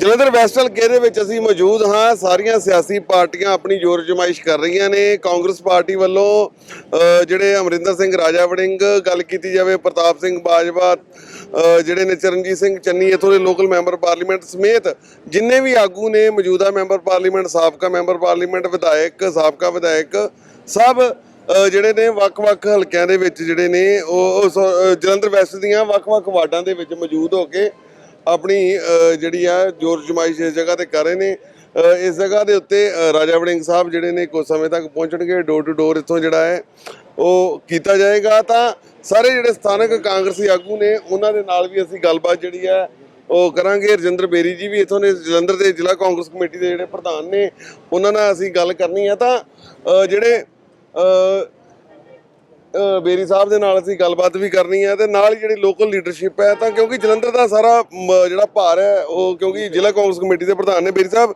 Jalandhar West ਹਲਕੇ ਦੇ ਵਿੱਚ ਅਸੀਂ ਮੌਜੂਦ ਹਾਂ। ਸਾਰੀਆਂ ਸਿਆਸੀ ਪਾਰਟੀਆਂ ਆਪਣੀ ਜ਼ੋਰ ਜਮਾਇਸ਼ ਕਰ ਰਹੀਆਂ ਨੇ। ਕਾਂਗਰਸ ਪਾਰਟੀ ਵੱਲੋਂ ਜਿਹੜੇ ਅਮਰਿੰਦਰ ਸਿੰਘ, ਰਾਜਾ ਵੜਿੰਗ ਗੱਲ ਕੀਤੀ ਜਾਵੇ, ਪ੍ਰਤਾਪ ਸਿੰਘ ਬਾਜਵਾ ਜਿਹੜੇ ਨੇ ਚਰਨਜੀਤ ਸਿੰਘ ਚੰਨੀ, ਇਥੋਂ ਦੇ ਲੋਕਲ ਮੈਂਬਰ ਪਾਰਲੀਮੈਂਟ ਸਮੇਤ ਜਿੰਨੇ ਵੀ ਆਗੂ ਨੇ, ਮੌਜੂਦਾ ਮੈਂਬਰ ਪਾਰਲੀਮੈਂਟ, ਸਾਬਕਾ ਮੈਂਬਰ ਪਾਰਲੀਮੈਂਟ, ਵਿਧਾਇਕ, ਸਾਬਕਾ ਵਿਧਾਇਕ, ਸਭ ਜਿਹੜੇ ਨੇ ਵੱਖ-ਵੱਖ ਹਲਕਿਆਂ ਦੇ ਵਿੱਚ ਜਿਹੜੇ ਨੇ, ਉਹ ਉਹ ਜਲੰਧਰ ਵੈਸਟ ਦੀਆਂ ਵੱਖ-ਵੱਖ ਵਾਰਡਾਂ ਦੇ ਵਿੱਚ ਮੌਜੂਦ ਹੋ ਕੇ ਆਪਣੀ ਜਿਹੜੀ ਆ, ਜੋਰ ਜਮਾਇਸ਼ ਇਸ ਜਗ੍ਹਾ ਤੇ ਕਰ ਰਹੇ ਨੇ ਇਸ ਜਗ੍ਹਾ ਦੇ ਉੱਤੇ ਰਾਜਾ ਵੜਿੰਗ ਸਾਹਿਬ ਜਿਹੜੇ ਨੇ ਕੁਝ ਸਮੇਂ ਤੱਕ ਪਹੁੰਚਣਗੇ ਡੋਰ ਟੂ ਡੋਰ ਇੱਥੋਂ ਜਿਹੜਾ ਹੈ, ਉਹ ਕੀਤਾ ਜਾਏਗਾ। ਤਾਂ ਸਾਰੇ ਜਿਹੜੇ ਸਥਾਨਕ ਕਾਂਗਰਸੀ ਆਗੂ ਨੇ, ਉਹਨਾਂ ਦੇ ਨਾਲ ਵੀ ਅਸੀਂ ਗੱਲਬਾਤ ਜਿਹੜੀ ਹੈ, ਉਹ ਕਰਾਂਗੇ। ਰਜਿੰਦਰ ਬੇਰੀ ਜੀ ਵੀ ਇੱਥੋਂ ਦੇ, ਜਲੰਧਰ ਦੇ ਜ਼ਿਲ੍ਹਾ ਕਾਂਗਰਸ ਕਮੇਟੀ ਦੇ ਜਿਹੜੇ ਪ੍ਰਧਾਨ ਨੇ, ਉਹਨਾਂ ਨਾਲ ਅਸੀਂ ਗੱਲ ਕਰਨੀ ਹੈ ਤਾਂ ਜਿਹੜੇ ਬੇਰੀ ਸਾਹਿਬ ਦੇ ਨਾਲ ਅਸੀਂ ਗੱਲਬਾਤ ਵੀ ਕਰਨੀ ਹੈ ਤੇ ਨਾਲ ਹੀ ਜਿਹੜੀ ਲੋਕਲ ਲੀਡਰਸ਼ਿਪ ਹੈ ਤਾਂ ਕਿਉਂਕਿ ਜਲੰਧਰ ਦਾ ਸਾਰਾ ਜਿਹੜਾ ਭਾਰ ਹੈ ਉਹ ਕਿਉਂਕਿ ਜ਼ਿਲ੍ਹਾ ਕਾਂਗਰਸ ਕਮੇਟੀ ਦੇ ਪ੍ਰਧਾਨ ਨੇ ਬੇਰੀ ਸਾਹਿਬ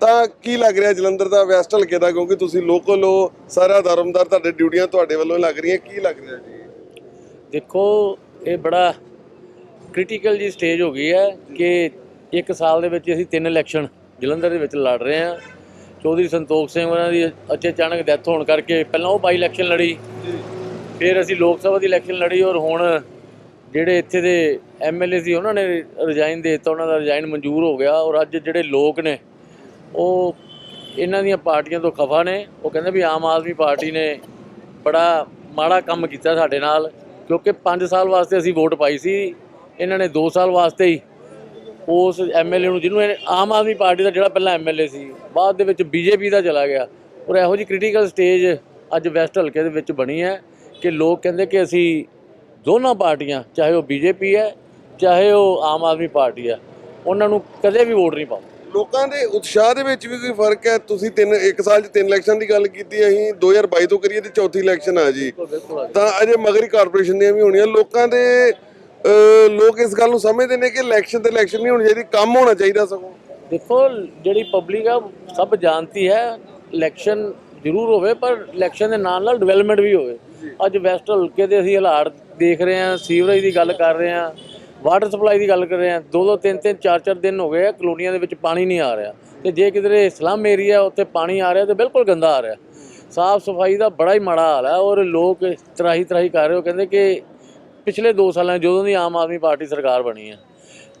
ਤਾਂ ਕੀ ਲੱਗ ਰਿਹਾ ਜਲੰਧਰ ਦਾ ਵੈਸਟ ਹਲਕੇ ਦਾ? ਕਿਉਂਕਿ ਤੁਸੀਂ ਲੋਕਲ ਹੋ ਸਾਰਾ ਧਰਮਦਾਰ ਤੁਹਾਡੇ ਡਿਊਟੀਆਂ ਤੁਹਾਡੇ ਵੱਲੋਂ ਲੱਗ ਰਹੀਆਂ ਕੀ ਲੱਗ ਰਿਹਾ ਜੀ? ਦੇਖੋ ਇਹ ਬੜਾ ਕ੍ਰਿਟੀਕਲ ਜੀ ਸਟੇਜ ਹੋ ਗਈ ਹੈ ਕਿ ਇੱਕ ਸਾਲ ਦੇ ਵਿੱਚ ਅਸੀਂ ਤਿੰਨ ਇਲੈਕਸ਼ਨ ਜਲੰਧਰ ਦੇ ਵਿੱਚ ਲੜ ਰਹੇ ਹਾਂ। ਚੌਧਰੀ ਸੰਤੋਖ ਸਿੰਘ ਉਹਨਾਂ ਦੀ ਅੱਛੇ ਅਚਾਨਕ ਡੈਥ ਹੋਣ ਕਰਕੇ ਪਹਿਲਾਂ ਉਹ ਬਾਈ ਇਲੈਕਸ਼ਨ ਲੜੀ। ਫਿਰ ਅਸੀਂ ਲੋਕ ਸਭਾ ਦੀ ਇਲੈਕਸ਼ਨ ਲੜੀ ਔਰ ਹੁਣ ਜਿਹੜੇ ਇੱਥੇ ਦੇ ਐਮਐਲਏ ਸੀ, ਉਹਨਾਂ ਨੇ ਰਿਜ਼ਾਈਨ ਦੇ ਦਿੱਤਾ, ਉਹਨਾਂ ਦਾ ਰਿਜ਼ਾਈਨ ਮਨਜ਼ੂਰ ਹੋ ਗਿਆ ਔਰ ਅੱਜ ਜਿਹੜੇ ਲੋਕ ਨੇ, ਉਹ ਇਹਨਾਂ ਦੀਆਂ ਪਾਰਟੀਆਂ ਤੋਂ ਖਫਾ ਨੇ। ਉਹ ਕਹਿੰਦੇ ਵੀ ਆਮ ਆਦਮੀ ਪਾਰਟੀ ਨੇ ਬੜਾ ਮਾੜਾ ਕੰਮ ਕੀਤਾ ਸਾਡੇ ਨਾਲ, ਕਿਉਂਕਿ 5 ਸਾਲ ਵਾਸਤੇ ਅਸੀਂ ਵੋਟ ਪਾਈ ਸੀ। ਇਹਨਾਂ ਨੇ 2 ਸਾਲ ਵਾਸਤੇ ਹੀ ਉਸ ਐਮਐਲਏ ਨੂੰ, ਜਿਹਨੂੰ ਇਹ ਆਮ ਆਦਮੀ ਪਾਰਟੀ ਦਾ ਜਿਹੜਾ ਪਹਿਲਾਂ ਐਮਐਲਏ ਸੀ, ਬਾਅਦ ਦੇ ਵਿੱਚ ਬੀਜੇਪੀ ਦਾ ਚਲਾ ਗਿਆ। ਔਰ ਇਹੋ ਜੀ ਕ੍ਰਿਟੀਕਲ ਸਟੇਜ ਅੱਜ ਵੈਸਟ ਹਲਕੇ ਦੇ ਵਿੱਚ ਬਣੀ ਹੈ। ਕਿ ਲੋਕ ਕਹਿੰਦੇ ਕਿ ਅਸੀਂ ਦੋਨਾਂ ਪਾਰਟੀਆਂ ਚਾਹੇ ਉਹ ਬੀਜੇਪੀ ਹੈ ਚਾਹੇ ਉਹ ਆਮ ਆਦਮੀ ਪਾਰਟੀ ਹੈ ਉਹਨਾਂ ਨੂੰ ਕਦੇ ਵੀ ਵੋਟ ਨਹੀਂ ਪਾਓ ਲੋਕਾਂ ਦੇ ਉਤਸ਼ਾਹ ਦੇ ਵਿੱਚ ਵੀ ਕੋਈ ਫ਼ਰਕ ਹੈ? ਤੁਸੀਂ ਤਿੰਨ ਇੱਕ ਸਾਲ 'ਚ ਤਿੰਨ ਇਲੈਕਸ਼ਨ ਦੀ ਗੱਲ ਕੀਤੀ ਅਸੀਂ 2022 ਤੋਂ ਕਰੀਏ ਤੇ ਚੌਥੀ ਇਲੈਕਸ਼ਨ ਆ ਜੀ। ਤਾਂ ਅਜੇ ਮਗਰੀ ਕਾਰਪੋਰੇਸ਼ਨ ਦੀਆਂ ਵੀ ਹੋਣੀਆਂ। ਲੋਕਾਂ ਦੇ ਲੋਕ ਇਸ ਗੱਲ ਨੂੰ ਸਮਝਦੇ ਨੇ ਕਿ ਇਲੈਕਸ਼ਨ ਤੇ ਇਲੈਕਸ਼ਨ ਨਹੀਂ ਹੋਣੀ ਚਾਹੀਦੀ ਕੰਮ ਹੋਣਾ ਚਾਹੀਦਾ ਸਗੋਂ। ਦੇਖੋ ਜਿਹੜੀ ਪਬਲਿਕ ਆ ਸਭ ਜਾਣਦੀ ਹੈ ਇਲੈਕਸ਼ਨ ਜ਼ਰੂਰ ਹੋਵੇ ਪਰ ਇਲੈਕਸ਼ਨ ਦੇ ਨਾਲ ਨਾਲ ਡਿਵੈਲਪਮੈਂਟ ਵੀ ਹੋਵੇ। ਅੱਜ ਵੈਸਟ ਹਲਕੇ ਦੇ ਅਸੀਂ ਹਾਲਾਤ ਦੇਖ ਰਹੇ ਹਾਂ, ਸੀਵਰੇਜ ਦੀ ਗੱਲ ਕਰ ਰਹੇ ਹਾਂ ਵਾਟਰ ਸਪਲਾਈ ਦੀ ਗੱਲ ਕਰ ਰਹੇ ਹਾਂ। ਦੋ ਦੋ, ਤਿੰਨ ਤਿੰਨ, ਚਾਰ ਚਾਰ ਦਿਨ ਹੋ ਗਏ ਆ, ਕਲੋਨੀਆਂ ਦੇ ਵਿੱਚ ਪਾਣੀ ਨਹੀਂ ਆ ਰਿਹਾ। ਤੇ ਜੇ ਕਿਧਰੇ ਸਲਮ ਏਰੀਆ ਉੱਥੇ ਪਾਣੀ ਆ ਰਿਹਾ ਤੇ ਬਿਲਕੁਲ ਗੰਦਾ ਆ ਰਿਹਾ। ਸਾਫ਼ ਸਫ਼ਾਈ ਦਾ ਬੜਾ ਹੀ ਮਾੜਾ ਹਾਲ ਹੈ ਔਰ ਲੋਕ ਤਰਾਹੀ ਤਰਾਹੀ ਕਰ ਰਹੇ ਹੋ। ਕਹਿੰਦੇ ਕਿ ਪਿਛਲੇ 2 ਸਾਲਾਂ ਜਦੋਂ ਦੀ ਆਮ ਆਦਮੀ ਪਾਰਟੀ ਸਰਕਾਰ ਬਣੀ ਹੈ,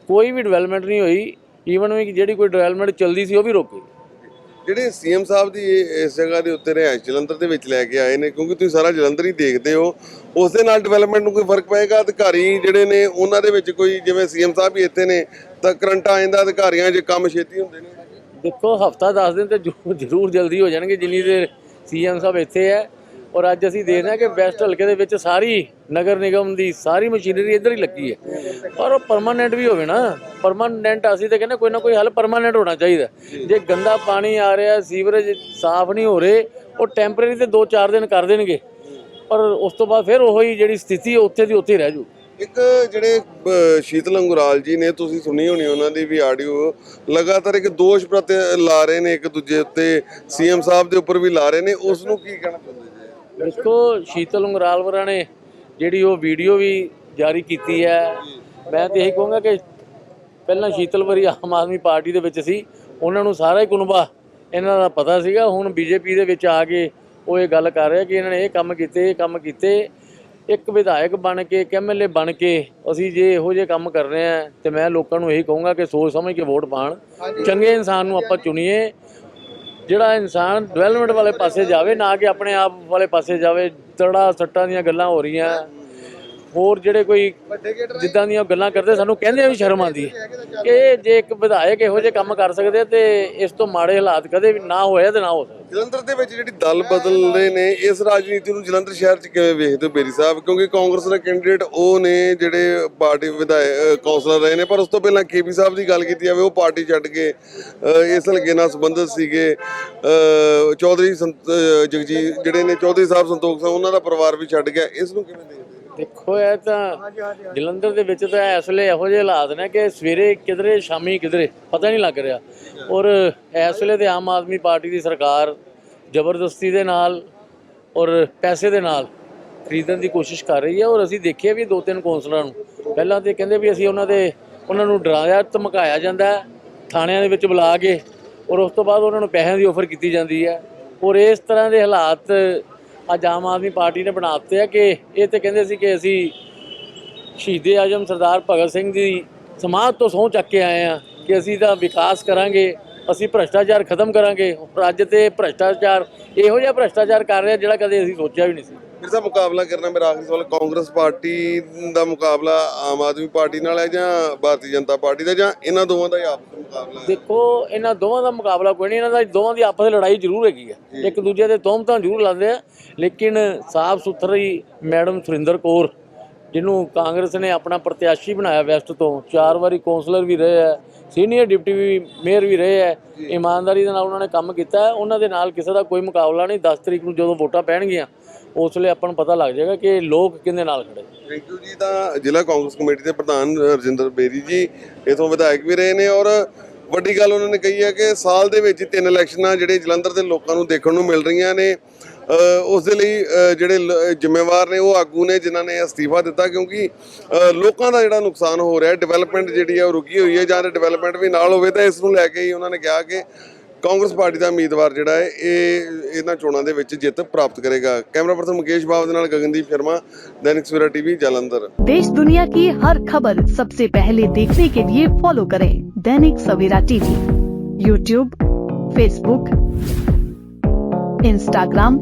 ਕੋਈ ਵੀ ਡਿਵੈਲਪਮੈਂਟ ਨਹੀਂ ਹੋਈ ਈਵਨ ਵੀ ਜਿਹੜੀ ਕੋਈ ਡਿਵੈਲਪਮੈਂਟ ਚੱਲਦੀ ਸੀ ਉਹ ਵੀ ਰੁਕ ਗਈ। ਜਿਹੜੇ ਸੀਐਮ ਸਾਹਿਬ ਦੀ ਇਹ- ਇਸ ਜਗ੍ਹਾ ਦੇ ਉੱਤੇ ਰਿਹਾਇਸ਼ ਜਲੰਧਰ ਦੇ ਵਿੱਚ ਲੈ ਕੇ ਆਏ ਨੇ, ਕਿਉਂਕਿ ਤੁਸੀਂ ਸਾਰਾ ਜਲੰਧਰ ਹੀ ਦੇਖਦੇ ਹੋ, ਉਸ ਦੇ ਨਾਲ ਡਿਵੈਲਪਮੈਂਟ ਨੂੰ ਕੋਈ ਫ਼ਰਕ ਪਏਗਾ? ਅਧਿਕਾਰੀ ਜਿਹੜੇ ਨੇ, ਉਹਨਾਂ ਦੇ ਵਿੱਚ ਕੋਈ ਜਿਵੇਂ ਸੀਐਮ ਸਾਹਿਬ ਵੀ ਇੱਥੇ ਨੇ, ਤਾਂ ਕਰੰਟ ਆ ਜਾਂਦਾ, ਅਧਿਕਾਰੀਆਂ 'ਚ ਕੰਮ ਛੇਤੀ ਹੁੰਦੇ ਨੇ? ਦੇਖੋ, ਹਫਤਾ 10 ਦਿਨ ਤੇ ਜ਼ਰੂਰ- ਜਲਦੀ ਹੋ ਜਾਣਗੇ, ਜਿੰਨੀ ਦੇਰ ਸੀਐਮ ਸਾਹਿਬ ਇੱਥੇ ਹੈ। ਔਰ ਅੱਜ ਅਸੀਂ ਦੇਖ ਰਹੇ ਹਾਂ ਕਿ ਵੈਸਟ ਹਲਕੇ ਦੇ ਵਿੱਚ ਸਾਰੀ ਨਗਰ ਨਿਗਮ ਦੀ ਸਾਰੀ ਮਸ਼ੀਨਰੀ ਇੱਧਰ ਹੀ ਲੱਗੀ ਹੈ। ਪਰ ਉਹ ਪਰਮਾਨੈਂਟ ਵੀ ਹੋਵੇ ਨਾ ਪਰਮਾਨੈਂਟ ਅਸੀਂ ਤਾਂ ਕਹਿੰਦੇ ਕੋਈ ਨਾ ਕੋਈ ਹੱਲ ਪਰਮਾਨੈਂਟ ਹੋਣਾ ਚਾਹੀਦਾ ਜੇ ਗੰਦਾ ਪਾਣੀ ਆ ਰਿਹਾ ਸੀਵਰੇਜ ਸਾਫ਼ ਨਹੀਂ ਹੋ ਰਹੇ ਉਹ ਟੈਂਪਰੇਰੀ ਤੇ 2-4 ਦਿਨ ਕਰ ਦੇਣਗੇ। ਪਰ ਉਸ ਤੋਂ ਬਾਅਦ ਫਿਰ ਉਹੀ ਜਿਹੜੀ ਸਥਿਤੀ ਉੱਥੇ ਦੀ ਉੱਥੇ ਰਹਿ ਜੂ। ਇੱਕ ਜਿਹੜੇ ਸ਼ੀਤਲ ਅੰਗੁਰਾਲ ਜੀ ਨੇ ਤੁਸੀਂ ਸੁਣੀ ਹੋਣੀ ਉਹਨਾਂ ਦੀ ਵੀ ਆਡੀਓ ਲਗਾਤਾਰ ਇੱਕ ਦੋਸ਼ ਪ੍ਰਤੀ ਲਾ ਰਹੇ ਨੇ ਇੱਕ ਦੂਜੇ ਉੱਤੇ ਸੀਐਮ ਸਾਹਿਬ ਦੇ ਉੱਪਰ ਵੀ ਲਾ ਰਹੇ ਨੇ ਉਸ ਨੂੰ ਕੀ ਕਹਿਣਾ ਚਾਹੁੰਦੇ ਜੀ? ਦੇਖੋ ਸ਼ੀਤਲ ਉਂਗਰਾਲ ਵਰਾਂ ਨੇ ਜਿਹੜੀ ਉਹ ਵੀਡੀਓ ਵੀ ਜਾਰੀ ਕੀਤੀ ਹੈ ਮੈਂ ਤੇ ਇਹੀ ਕਹੂੰਗਾ ਕਿ ਪਹਿਲਾਂ ਸ਼ੀਤਲ ਵਰੀ ਆਮ ਆਦਮੀ ਪਾਰਟੀ ਦੇ ਵਿੱਚ ਸੀ ਉਹਨਾਂ ਨੂੰ ਸਾਰਾ ਹੀ ਕੁਨਬਾ ਇਹਨਾਂ ਦਾ ਪਤਾ ਸੀਗਾ। ਹੁਣ ਬੀਜੇਪੀ ਦੇ ਵਿੱਚ ਆ ਕੇ ਉਹ ਇਹ ਗੱਲ ਕਰ ਰਿਹਾ ਕਿ ਇਹਨਾਂ ਨੇ ਇਹ ਕੰਮ ਕੀਤੇ ਇਹ ਕੰਮ ਕੀਤੇ। ਇੱਕ ਵਿਧਾਇਕ ਬਣ ਕੇ ਇੱਕ ਐਮਐਲਏ ਬਣ ਕੇ ਅਸੀਂ ਜੇ ਇਹੋ ਜਿਹੇ ਕੰਮ ਕਰ ਰਹੇ ਆ ਤੇ ਮੈਂ ਲੋਕਾਂ ਨੂੰ ਇਹੀ ਕਹੂੰਗਾ ਕਿ ਸੋਚ ਸਮਝ ਕੇ ਵੋਟ ਪਾਣ ਚੰਗੇ ਇਨਸਾਨ ਨੂੰ ਆਪਾਂ ਚੁਣੀਏ। ਜਿਹੜਾ ਇਨਸਾਨ ਡਿਵੈਲਪਮੈਂਟ ਵਾਲੇ ਪਾਸੇ ਜਾਵੇ, ਨਾ ਕਿ ਆਪਣੇ ਆਪ ਵਾਲੇ ਪਾਸੇ ਜਾਵੇ, ਤੜਾ ਸੱਟਾਂ ਦੀਆਂ ਗੱਲਾਂ ਹੋ ਰਹੀਆਂ। ਹੋਰ ਜਿਹੜੇ ਕੋਈ ਜਿੱਦਾਂ ਦੀਆਂ ਗੱਲਾਂ ਕਰਦੇ, ਸਾਨੂੰ ਕਹਿੰਦੇ ਵੀ ਸ਼ਰਮ ਆਉਂਦੀ ਹੈ ਕਿ ਜੇ ਇੱਕ ਵਿਧਾਇਕ ਇਹੋ ਜਿਹੇ ਕੰਮ ਕਰ ਸਕਦੇ ਤੇ ਇਸ ਤੋਂ ਮਾੜੇ ਹਾਲਾਤ ਕਦੇ ਵੀ ਨਾ ਹੋਇਆ ਤੇ ਨਾ ਹੋ ਸਕਦੇ। ਜਲੰਧਰ ਦੇ ਵਿੱਚ ਜਿਹੜੀ ਦਲ ਬਦਲ ਰਹੇ ਨੇ, ਇਸ ਰਾਜਨੀਤੀ ਨੂੰ ਜਲੰਧਰ ਸ਼ਹਿਰ 'ਚ ਕਿਵੇਂ ਵੇਖਦੇ ਹੋ ਬੇਰੀ ਸਾਹਿਬ? ਕਿਉਂਕਿ ਕਾਂਗਰਸ ਦਾ ਕੈਂਡੀਡੇਟ ਉਹ ਨੇ ਜਿਹੜੇ ਪਾਰਟੀ ਵਿਧਾਇਕ ਕੌਂਸਲਰ ਰਹੇ ਨੇ, ਪਰ ਉਸ ਤੋਂ ਪਹਿਲਾਂ ਕੇਪੀ ਸਾਹਿਬ ਦੀ ਗੱਲ ਕੀਤੀ ਜਾਵੇ, ਉਹ ਪਾਰਟੀ ਛੱਡ ਕੇ ਇਸ ਹਲਕੇ ਨਾਲ ਸੰਬੰਧਿਤ ਸੀਗੇ। ਚੌਧਰੀ ਸੰਤ- ਜਗਜੀਤ, ਜਿਹੜੇ ਨੇ ਚੌਧਰੀ ਸਾਹਿਬ ਸੰਤੋਖ ਸਿੰਘ, ਉਹਨਾਂ ਦਾ ਪਰਿਵਾਰ ਵੀ ਛੱਡ ਗਿਆ। ਇਸ ਨੂੰ ਕਿਵੇਂ ਦੇਖਦੇ ਦੇਖੋ, ਇਹ ਤਾਂ ਜਲੰਧਰ ਦੇ ਵਿੱਚ ਤਾਂ ਇਸ ਵੇਲੇ ਇਹੋ ਜਿਹੇ ਹਾਲਾਤ ਨੇ ਕਿ ਸਵੇਰੇ ਕਿਧਰੇ, ਸ਼ਾਮੀ ਕਿਧਰੇ, ਪਤਾ ਨਹੀਂ ਲੱਗ ਰਿਹਾ। ਔਰ ਇਸ ਵੇਲੇ ਤੇ ਆਮ ਆਦਮੀ ਪਾਰਟੀ ਦੀ ਸਰਕਾਰ ਜ਼ਬਰਦਸਤੀ ਦੇ ਨਾਲ ਔਰ ਪੈਸੇ ਦੇ ਨਾਲ ਖਰੀਦਣ ਦੀ ਕੋਸ਼ਿਸ਼ ਕਰ ਰਹੀ ਹੈ ਔਰ ਅਸੀਂ ਦੇਖਿਆ ਵੀ ਦੋ ਤਿੰਨ ਕੌਂਸਲਰਾਂ ਨੂੰ। ਪਹਿਲਾਂ ਤੇ ਕਹਿੰਦੇ ਵੀ ਅਸੀਂ ਉਹਨਾਂ ਦੇ, ਉਹਨਾਂ ਨੂੰ ਡਰਾਇਆ, ਧਮਕਾਇਆ ਜਾਂਦਾ ਥਾਣਿਆਂ ਦੇ ਵਿੱਚ ਬੁਲਾ ਕੇ ਔਰ ਉਸ ਤੋਂ ਬਾਅਦ ਉਹਨਾਂ ਨੂੰ ਪੈਸਿਆਂ ਦੀ ਆਫਰ ਕੀਤੀ ਜਾਂਦੀ ਹੈ। ਔਰ ਇਸ ਤਰ੍ਹਾਂ ਦੇ ਹਾਲਾਤ ਅੱਜ ਆਮ ਆਦਮੀ ਪਾਰਟੀ ਨੇ ਬਣਾ ਦਿੱਤੇ ਆ ਕਿ ਇਹ ਤੇ ਕਹਿੰਦੇ ਸੀ ਕਿ ਅਸੀਂ ਸ਼ਹੀਦੇ ਆਜਮ ਸਰਦਾਰ ਭਗਤ ਸਿੰਘ ਦੀ ਸਮਾਜ ਤੋਂ ਸਹੁੰ ਚੱਕ ਕੇ ਆਏ ਆ ਕਿ ਅਸੀਂ ਤਾਂ ਵਿਕਾਸ ਕਰਾਂਗੇ, ਅਸੀਂ ਭ੍ਰਸ਼ਟਾਚਾਰ ਖਤਮ ਕਰਾਂਗੇ। ਔਰ ਅੱਜ ਤੇ ਭ੍ਰਸ਼ਟਾਚਾਰ ਇਹੋ ਜਿਹਾ ਭ੍ਰਸ਼ਟਾਚਾਰ ਕਰ ਰਿਹਾ ਜਿਹੜਾ ਕਦੇ ਅਸੀਂ ਸੋਚਿਆ ਵੀ ਨਹੀਂ ਸੀ। ਫਿਰ ਦਾ ਮੁਕਾਬਲਾ ਕਰਨਾ ਮੇਰਾ ਆਖਰੀ ਸਵਾਲ, ਕਾਂਗਰਸ ਪਾਰਟੀ ਦਾ ਮੁਕਾਬਲਾ ਆਮ ਆਦਮੀ ਪਾਰਟੀ ਨਾਲ ਹੈ ਜਾਂ ਭਾਰਤੀ ਜਨਤਾ ਪਾਰਟੀ ਦਾ ਜਾਂ ਇਹਨਾਂ ਦੋਵਾਂ ਦਾ ਹੀ ਆਪਸ ਮੁਕਾਬਲਾ ਦੇਖੋ ਇਹਨਾਂ ਦੋਵਾਂ ਦਾ ਮੁਕਾਬਲਾ ਕੋਈ ਨਹੀਂ ਇਹਨਾਂ ਦਾ ਦੋਵਾਂ ਦੀ ਆਪਸ ਵਿੱਚ ਲੜਾਈ ਜ਼ਰੂਰ ਹੈਗੀ ਹੈ। ਇੱਕ ਦੂਜੇ ਦੇ ਤੋਮਤਾਂ ਜ਼ਰੂਰ ਲਾਉਂਦੇ ਆ। ਲੇਕਿਨ ਸਾਫ਼ ਸੁਥਰੀ ਮੈਡਮ ਸੁਰਿੰਦਰ ਕੌਰ ਜਿਹਨੂੰ ਕਾਂਗਰਸ ਨੇ ਆਪਣਾ ਪ੍ਰਤਿਆਸ਼ੀ ਬਣਾਇਆ ਵੈਸਟ ਤੋਂ ਚਾਰ ਵਾਰੀ ਕੌਂਸਲਰ ਵੀ ਰਹੇ ਆ ਸੀਨੀਅਰ ਡਿਪਟੀ ਵੀ ਮੇਅਰ ਵੀ ਰਹੇ ਹੈ ਇਮਾਨਦਾਰੀ ਦੇ ਨਾਲ ਉਹਨਾਂ ਨੇ ਕੰਮ ਕੀਤਾ ਹੈ ਉਹਨਾਂ ਦੇ ਨਾਲ ਕਿਸੇ ਦਾ ਕੋਈ ਮੁਕਾਬਲਾ ਨਹੀਂ 10 ਤਰੀਕ ਨੂੰ ਜਦੋਂ ਵੋਟਾਂ ਪੈਣਗੀਆਂ, ਉਸ ਵੇਲੇ ਆਪਾਂ ਨੂੰ ਪਤਾ ਲੱਗ ਜਾਏਗਾ ਕਿ ਲੋਕ ਕਿਹਦੇ ਨਾਲ ਖੜੇ ਥੈਂਕ ਯੂ ਜੀ, ਤਾਂ ਜ਼ਿਲ੍ਹਾ ਕਾਂਗਰਸ ਕਮੇਟੀ ਦੇ ਪ੍ਰਧਾਨ ਰਜਿੰਦਰ ਬੇਰੀ ਜੀ ਇਥੋਂ ਵਿਧਾਇਕ ਵੀ ਰਹੇ ਨੇ ਔਰ ਵੱਡੀ ਗੱਲ ਉਹਨਾਂ ਨੇ ਕਹੀ ਹੈ ਕਿ ਸਾਲ ਦੇ ਵਿੱਚ ਹੀ ਤਿੰਨ ਇਲੈਕਸ਼ਨਾਂ ਜਿਹੜੇ ਜਲੰਧਰ ਦੇ ਲੋਕਾਂ ਨੂੰ ਦੇਖਣ ਨੂੰ ਮਿਲ ਰਹੀਆਂ ਨੇ ਉਸ ਦੇ ਲਈ ਅ, ਜਿਹੜੇ ਲ- ਜ਼ਿੰਮੇਵਾਰ ਨੇ ਉਹ ਆਗੂ ਨੇ ਜਿਨ੍ਹਾਂ ਨੇ ਅਸਤੀਫਾ ਦਿੱਤਾ ਕਿਉਂਕਿ ਅ, ਲੋਕਾਂ ਦਾ ਜਿਹੜਾ ਨੁਕਸਾਨ ਹੋ ਰਿਹਾ ਡਿਵੈਲਪਮੈਂਟ ਜਿਹੜੀ ਹੈ ਉਹ ਰੁਕੀ ਹੋਈ ਹੈ ਜਾਂ ਡਿਵੈਲਪਮੈਂਟ ਵੀ ਨਾਲ ਹੋਵੇ ਤਾਂ ਇਸ ਨੂੰ ਲੈ ਕੇ ਹੀ ਉਹਨਾਂ ਨੇ ਕਿਹਾ ਕਿ ਕਾਂਗਰਸ ਪਾਰਟੀ ਦਾ ਉਮੀਦਵਾਰ ਜਿਹੜਾ ਹੈ ਇਹ ਇਹਨਾਂ ਚੋਣਾਂ ਦੇ ਵਿੱਚ ਜਿੱਤ ਪ੍ਰਾਪਤ ਕਰੇਗਾ ਕੈਮਰਾ ਪਰਸਨ ਮੁਕੇਸ਼ ਬਾਬ ਦੇ ਨਾਲ ਗਗਨਦੀਪ ਸ਼ਰਮਾ ਦੈਨਿਕ ਸਵੇਰਾ ਟੀਵੀ ਜਲੰਧਰ देश दुनिया की हर खबर सबसे पहले देखने के लिए फॉलो करें Dainik Savera TV YouTube Facebook Instagram